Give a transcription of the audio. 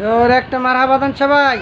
জোর একটা মারা বাদান সবাই।